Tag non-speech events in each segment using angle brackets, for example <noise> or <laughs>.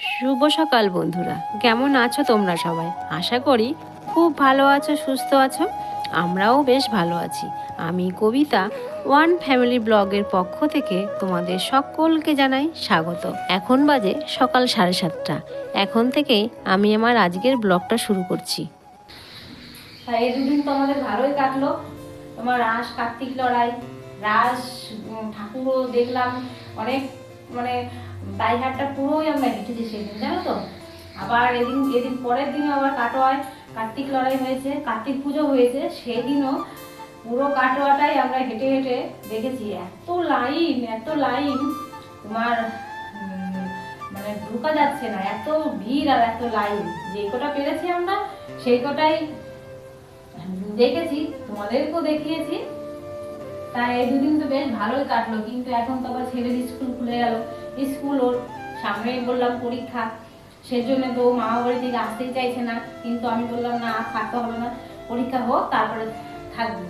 শুভ সকাল, বন্ধুরা। কেমন আছো তোমরা সবাই? আশা করি খুব ভালো আছো, সুস্থ আছো। আমরাও বেশ ভালো আছি। আমি কবিতা, ওয়ান ফ্যামিলি ব্লগের পক্ষ থেকে তোমাদের সকলকে জানাই স্বাগত। এখন বাজে সকাল সাড়ে সাতটা। এখন থেকেই আমি আমার আজকের ব্লগটা শুরু করছি। এই দুদিন তো আমাদের ভালোই কাটলো। তোমার রাস, কার্তিক লড়াই, রাস ঠাকুরও দেখলাম। অনেক মানে বাইহাটটা পুরোই আমরা হেঁটেছি সেদিন, জানো তো? আবার এদিন এদিন পরের দিনও আবার কাটোয়ায় কার্তিক লড়াই হয়েছে, কার্তিক পুজো হয়েছে, সেদিনও পুরো কাটোয়াটাই আমরা হেঁটে হেঁটে দেখেছি। এত লাইন এত লাইন, তোমার মানে ঢুকা যাচ্ছে না, এত ভিড় আর এত লাইন। যে কটা পেরেছি আমরা, সেই কটাই দেখেছি, তোমাদেরকেও দেখিয়েছি। তাই এই দুদিন তো বেশ ভালোই কাটলো, কিন্তু এখন তো আবার ছেলের স্কুল খুলে গেল। স্কুল ওর সামনেই বললাম পরীক্ষা। সেজন্য তো মামা বাড়ি থেকে আসতেই চাইছে না। কিন্তু আমি বললাম, না থাকতে হবে না। পরীক্ষা হোক, তারপরে থাকবে।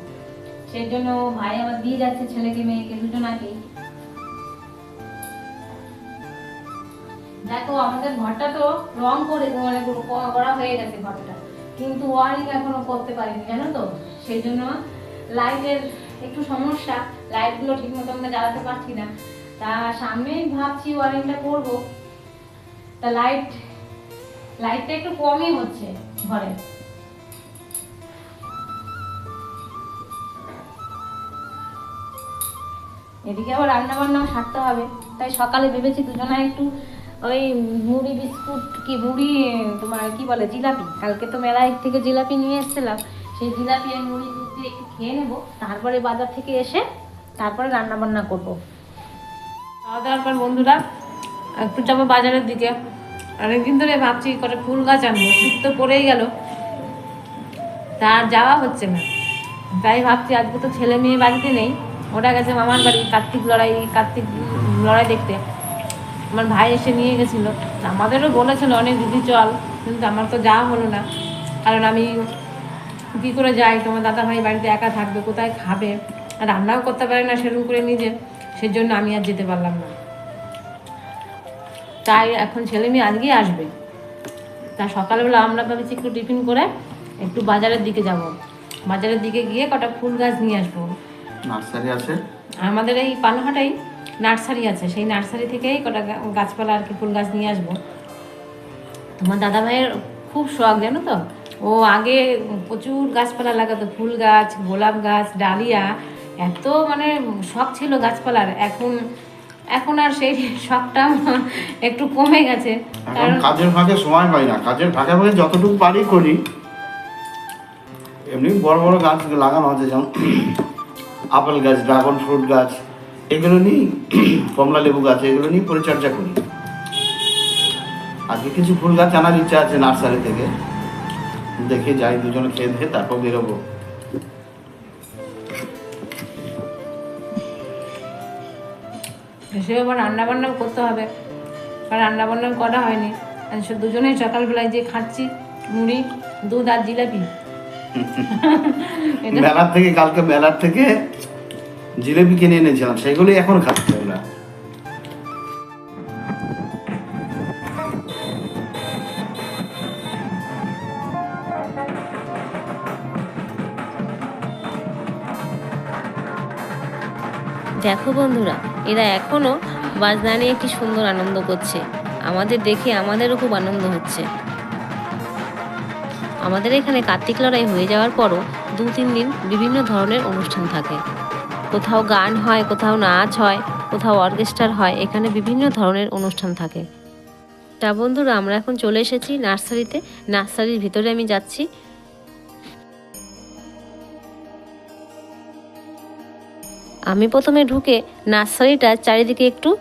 সেই জন্য ভাই আমার দিয়ে যাচ্ছে ছেলেকে, মেয়েকে দুজনাকেই দেখো, আমাদের ঘরটা তো রং করে মানে করা হয়ে গেছে ঘরটা। কিন্তু ওয়ারিং এখনও করতে পারিনি, জানো তো? সেই জন্য লাইটের একটু সমস্যা। লাইটগুলো ঠিক মতো আমরা জ্বালাতে পারছি না। তা সামনেই ভাবছি ওয়ারিংটা করব। তা লাইট লাইটটা একটু কমই হচ্ছে ঘরে। এদিকে আবার রান্না বান্নাও সারতে হবে। তাই সকালে ভেবেছি দুজনে একটু ওই মুড়ি বিস্কুট কি মুড়ি, তোমার কি বলে, জিলাপি। কালকে তো মেলায় থেকে জিলাপি নিয়ে এসেছিলাম। সেই জিলাপি আর মুড়ি দিয়ে একটু খেয়ে নেব। তারপরে বাজার থেকে এসে তারপরে রান্না বান্না করব। খাওয়া দাওয়ার পর বন্ধুরা। একটু যাব বাজারের দিকে। অনেকদিন ধরে ভাবছি কটা ফুল গাছ আনব, শীত তো পড়েই গেল। তার যাওয়া হচ্ছে না। তাই ভাবছি আজকে তো ছেলে মেয়ে বাড়িতে নেই ওটা গেছে মামার বাড়ি, কার্তিক লড়াই কার্তিক লড়াই দেখতে। আমার ভাই এসে নিয়ে গেছিল। আমাদেরও বলেছিল অনেক দিদি চল, কিন্তু আমার তো যাওয়া হলো না। কারণ আমি কী করে যাই? তোমার দাদা ভাই বাড়িতে একা থাকবে, কোথায় খাবে? রান্নাও করতে পারে না সেরকম করে নিজে। সেজন্য আমি আর যেতে পারলাম না। তাই এখন ছেলে মেয়ে আজকেই আসবে। তা সকালবেলা আমরা ভাবছি একটু টিফিন করে একটু বাজারের দিকে যাব। বাজারের দিকে গিয়ে কটা ফুল গাছ নিয়ে আসব। নার্সারি আছে? আমাদের এই পানহাটাই নার্সারি আছে। সেই নার্সারি থেকেই কটা গাছপালা আর কি ফুল গাছ নিয়ে আসব। তোমার দাদা ভাইয়ের খুব শখ জানো তো? ও আগে প্রচুর গাছপালা লাগাতো। ফুল গাছ গোলাপ গাছ ডালিয়া এত মানে শখ ছিল গাছপালার এখন এখন আর সেই শখটা একটু কমে গেছে। কারণ কাজের ফাঁকে সময় পাই না কাজের ফাঁকে ফাঁকে যতটুকু পারি করি। এমনি বড় বড় গাছ লাগানো আছে যেমন আপেল গাছ ড্রাগন ফ্রুট গাছ এগুলো নিয়ে কমলা লেবু গাছ এগুলো নিয়ে পরিচর্যা করি। আজকে কিছু ফুল গাছ আনার ইচ্ছা আছে নার্সারি থেকে। দেখে যাই দুজনে খেয়ে দেখে তারপর বেরোবো। সে আবার রান্না বান্নাও করতে হবে। কারণ রান্নাবান্নাও করা হয়নি। আর সে দুজনেই সকালবেলায় যে খাচ্ছি মুড়ি দুধ আর জিলাপি। এটা <laughs> মেলার থেকে কালকে মেলার থেকে জিলেপি কিনে এনেছিলাম সেগুলোই এখন খাচ্ছি আমরা। দেখো বন্ধুরা এরা এখনও বাজনা নিয়ে কি সুন্দর আনন্দ করছে। আমাদের দেখে আমাদেরও খুব আনন্দ হচ্ছে। আমাদের এখানে কার্তিক লড়াই হয়ে যাওয়ার পরও দু তিন দিন বিভিন্ন ধরনের অনুষ্ঠান থাকে। কোথাও গান হয়, কোথাও নাচ হয়, কোথাও অর্কেস্ট্রার হয়, এখানে বিভিন্ন ধরনের অনুষ্ঠান থাকে। তা বন্ধুরা, আমরা এখন চলে এসেছি নার্সারিতে। নার্সারির ভিতরে আমি যাচ্ছি। আমি প্রথমে ঢুকে নার্সারিটার চারিদিকে একটু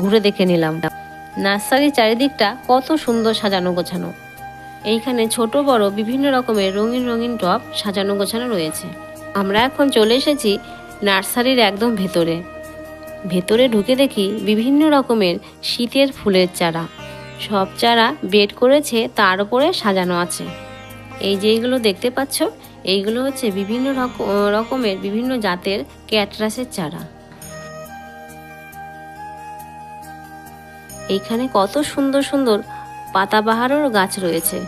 ঘুরে দেখে নিলাম। নার্সারির চারিদিকটা কত সুন্দর সাজানো গোছানো। এইখানে ছোট, বড়, বিভিন্ন রকমের রঙিন রঙিন টব সাজানো, গোছানো রয়েছে। আমরা এখন চলে এসেছি নার্সারির একদম ভেতরে। ভেতরে ঢুকে দেখি বিভিন্ন রকমের শীতের ফুলের চারা। সব চারা বেড করেছে, তার উপরে সাজানো আছে। এই যে দেখতে পাচ্ছ এইগুলো হচ্ছে বিভিন্ন রক- রকমের বিভিন্ন জাতের ক্যাটরাসের চারা। এইখানে কত সুন্দর সুন্দর পাতাবাহারও গাছ রয়েছে।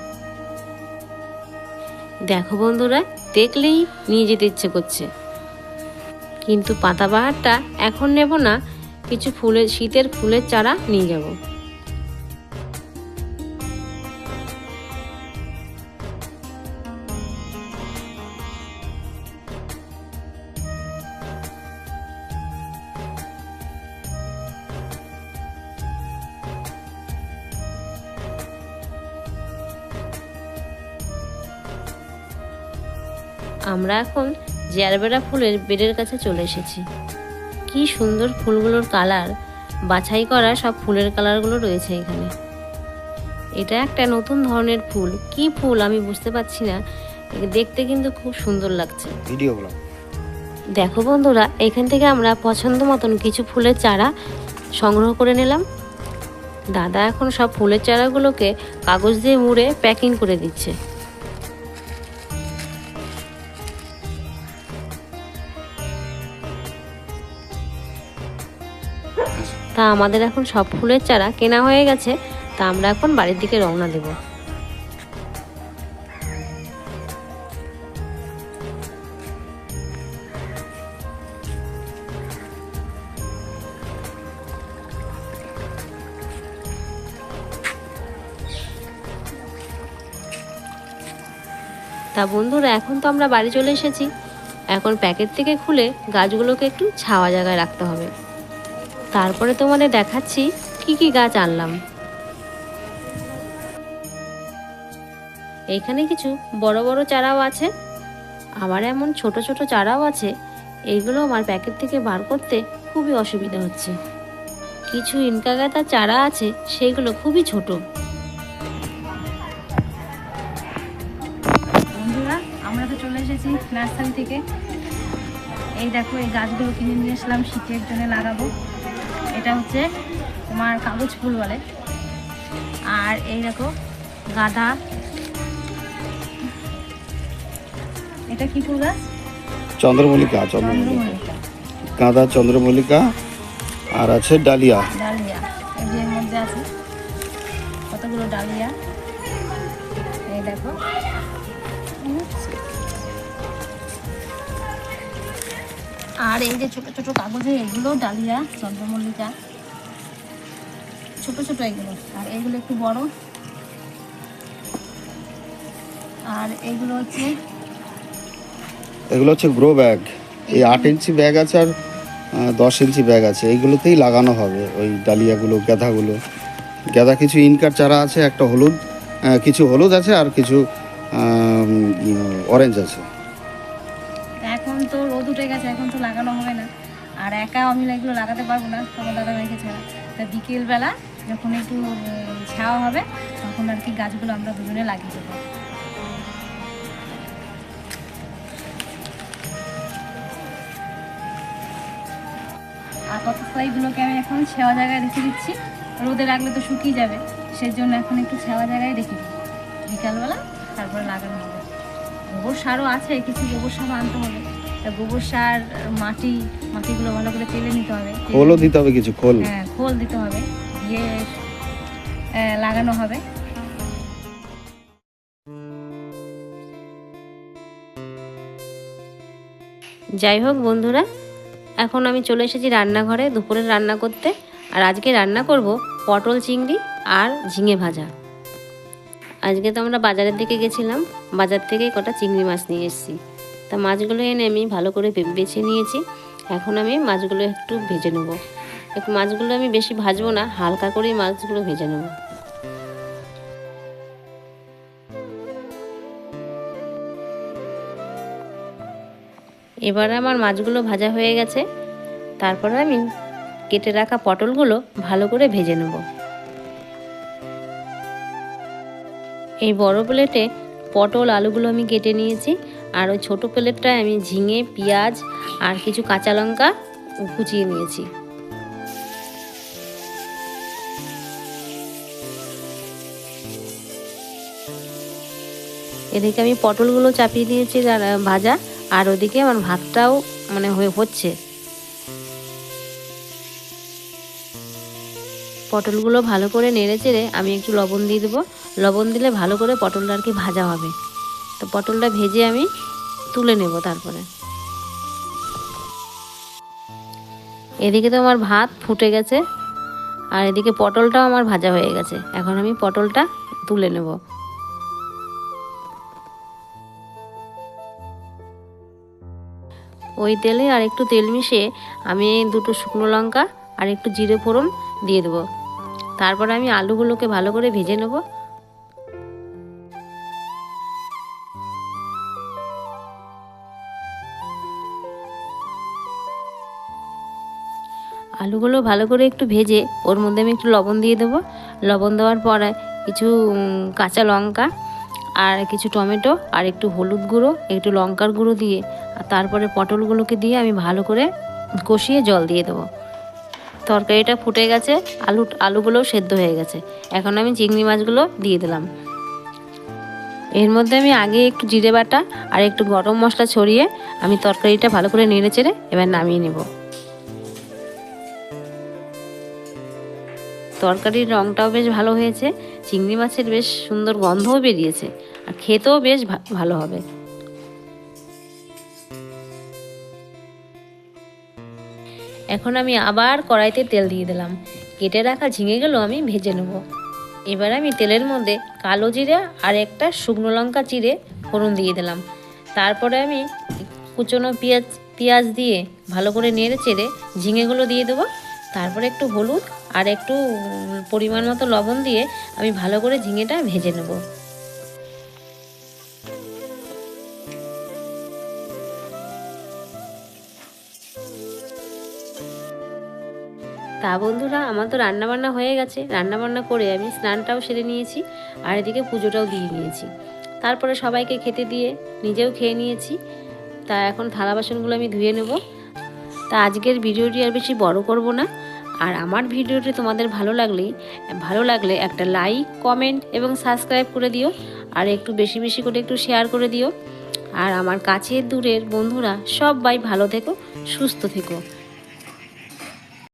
দেখো বন্ধুরা, দেখলেই নিয়ে যেতে ইচ্ছে করছে। কিন্তু পাতাবাহারটা এখন নেব না, কিছু ফুলের, শীতের ফুলের চারা নিয়ে যাব। আমরা এখন জেরবেরা ফুলের বেডের কাছে চলে এসেছি। কি সুন্দর ফুলগুলোর কালার। বাছাই করা সব ফুলের কালারগুলো রয়েছে এখানে। এটা একটা নতুন ধরনের ফুল। কি ফুল আমি বুঝতে পারছি না। দেখতে কিন্তু খুব সুন্দর লাগছে। ভিডিও দেখো বন্ধুরা এখান থেকে আমরা পছন্দ মতন কিছু ফুলের চারা সংগ্রহ করে নিলাম। দাদা এখন সব ফুলের চারাগুলোকে কাগজ দিয়ে মুড়ে প্যাকিং করে দিচ্ছে। তা আমাদের এখন সব ফুলের চারা কেনা হয়ে গেছে, তা আমরা এখন বাড়ির দিকে রওনা দেব। তা বন্ধুরা, এখন তো আমরা বাড়ি চলে এসেছি। এখন প্যাকেট থেকে খুলে গাছগুলোকে একটু ছাওয়া জায়গায় রাখতে হবে। তারপরে তোমাদের দেখাচ্ছি কি কি গাছ আনলাম। এইখানে কিছু বড় বড় চারাও আছে। আবার এমন ছোট ছোট চারাও আছে এইগুলো আমার প্যাকেট থেকে বার করতে খুবই অসুবিধা হচ্ছে। কিছু ইনকা গাঁদার চারা আছে, সেগুলো খুবই ছোট। বন্ধুরা, আমরা তো চলে এসেছি নার্সারি থেকে। এই দেখো, এই গাছগুলো কিনে নিয়ে আসলাম, শীতের জন্য লাগাবো। এটা হচ্ছে তোমার কাগজ ফুল বলে। আর এই দেখো গাঁদা। এটা কি ফুল গাছ? চন্দ্রমল্লিকা চন্দ্রমল্লিকা। গাঁদা চন্দ্রমল্লিকা আর আছে ডালিয়া। ডালিয়া। এই যে মধ্যে আছে কতগুলো ডালিয়া? এই দেখো। আর এই যে ছোট ছোট কাগজে এগুলো ডালিয়া, চন্দ্রমল্লিকা, ছোট ছোট এগুলো। আর এগুলো একটু বড়। আর এগুলো হচ্ছে এগুলো হচ্ছে গ্রো ব্যাগ এই আট ইঞ্চি ব্যাগ আছে আর দশ ইঞ্চি ব্যাগ আছে। এইগুলোতেই লাগানো হবে ওই ডালিয়াগুলো, গাঁদাগুলো। গাঁদা কিছু ইনকার চারা আছে, একটা হলুদ কিছু হলুদ আছে আর কিছু অরেঞ্জ আছে। লাগানো হবে না। আর একা আমি না এগুলো লাগাতে পারব না তোমার দাদা ভাইকে ছাড়া। তা বিকেলবেলা যখন একটু ছাওয়া হবে, তখন আর কি গাছগুলো আমরা দুজনে লাগিয়ে দেবো। আপাতত এইগুলোকে আমি এখন ছেঁয়া জায়গায় রেখে দিচ্ছি। রোদে রাখলে তো শুকিয়ে যাবে সেই জন্য এখন একটু ছেঁয়া জায়গায় রেখে দিই। বিকালবেলা তারপরে লাগানো হবে। গোবর সারও আছে, কিছু গোবর সারও আনতে হবে। গোবর সার মাটি মাটিগুলো ভালো করে তেলে নিতে হবে। খোলও দিতে হবে কিছু খোল। হ্যাঁ খোল দিতে হবে দিয়ে লাগানো হবে। যাই হোক বন্ধুরা এখন আমি চলে এসেছি রান্নাঘরে দুপুরে রান্না করতে আর আজকে রান্না করব পটল চিংড়ি আর ঝিঙে ভাজা। আজকে তো আমরা বাজারের দিকে গেছিলাম বাজার থেকে কটা চিংড়ি মাছ নিয়ে এসেছি। তা মাছগুলো এনে আমি ভালো করে বেছে নিয়েছি। এখন আমি মাছগুলো একটু ভেজে নেব। একটু মাছগুলো আমি বেশি ভাজবো না, হালকা করেই মাছগুলো ভেজে নেব। এবার আমার মাছগুলো ভাজা হয়ে গেছে। তারপরে আমি কেটে রাখা পটলগুলো ভালো করে ভেজে নেব। এই বড় প্লেটে পটল, আলুগুলো আমি কেটে নিয়েছি। আর ওই ছোটো প্লেটটায় আমি ঝিঙে, পেঁয়াজ আর কিছু কাঁচা লঙ্কা কুচিয়ে নিয়েছি। এদিকে আমি পটলগুলো চাপিয়ে দিয়েছি ভাজা, আর ওদিকে আমার ভাতটাও মানে হয়ে হচ্ছে। পটলগুলো ভালো করে নেড়ে চেড়ে আমি একটু লবণ দিয়ে দেবো। লবণ দিলে ভালো করে পটলটা আর কি ভাজা হবে। তো পটলটা ভেজে আমি তুলে নেব তারপরে। এদিকে তো আমার ভাত ফুটে গেছে, আর এদিকে পটলটাও আমার ভাজা হয়ে গেছে। এখন আমি পটলটা তুলে নেব। ওই তেলে আর একটু তেল মিশিয়ে আমি দুটো শুকনো লঙ্কা আর একটু জিরে ফোড়ন দিয়ে দেবো। তারপর আমি আলুগুলোকে ভালো করে ভেজে নেব। আলুগুলো ভালো করে একটু ভেজে, ওর মধ্যে আমি একটু লবণ দিয়ে দেবো। লবণ দেওয়ার পরে কিছু কাঁচা লঙ্কা আর কিছু টমেটো আর একটু হলুদ গুঁড়ো, একটু লঙ্কার গুঁড়ো দিয়ে আর তারপরে পটলগুলোকে দিয়ে আমি ভালো করে কষিয়ে জল দিয়ে দেবো। তরকারিটা ফুটে গেছে, আলু, আলুগুলোও সেদ্ধ হয়ে গেছে। এখন আমি চিংড়ি মাছগুলো দিয়ে দিলাম। এর মধ্যে আমি আগে একটু জিরে বাটা আর একটু গরম মশলা ছড়িয়ে আমি তরকারিটা ভালো করে নেড়ে চেড়ে এবার নামিয়ে নেব। তরকারির রঙটাও বেশ ভালো হয়েছে, চিংড়ি মাছের বেশ সুন্দর গন্ধও বেরিয়েছে, আর খেতেও বেশ ভালো হবে। এখন আমি আবার কড়াইতে তেল দিয়ে দিলাম। কেটে রাখা ঝিঙেগুলো আমি ভেজে নেব। এবার আমি তেলের মধ্যে কালো জিরে আর একটা শুকনো লঙ্কা চিরে ফোড়ন দিয়ে দিলাম। তারপরে আমি কুচনো পেঁয়াজ পেঁয়াজ দিয়ে ভালো করে নেড়ে চেড়ে ঝিঙেগুলো দিয়ে দেবো। তারপরে একটু হলুদ আর একটু পরিমাণ মতো লবণ দিয়ে আমি ভালো করে ঝিঙেটা ভেজে নেব। তা বন্ধুরা, আমার তো রান্নাবান্না হয়ে গেছে। রান্নাবান্না করে আমি স্নানটাও সেরে নিয়েছি আর এদিকে পুজোটাও দিয়ে নিয়েছি। তারপরে সবাইকে খেতে দিয়ে নিজেও খেয়ে নিয়েছি। তা এখন থালা বাসনগুলো আমি ধুয়ে নেব। তা আজকের ভিডিওটি আর বেশি বড় করব না। আর আমার ভিডিওটি তোমাদের ভালো লাগলে ভালো লাগলে একটা লাইক কমেন্ট এবং সাবস্ক্রাইব করে দিও, আর একটু বেশি বেশি করে একটু শেয়ার করে দিও। আর আমার কাছের দূরের বন্ধুরা সবাই ভালো থেকো, সুস্থ থেকো।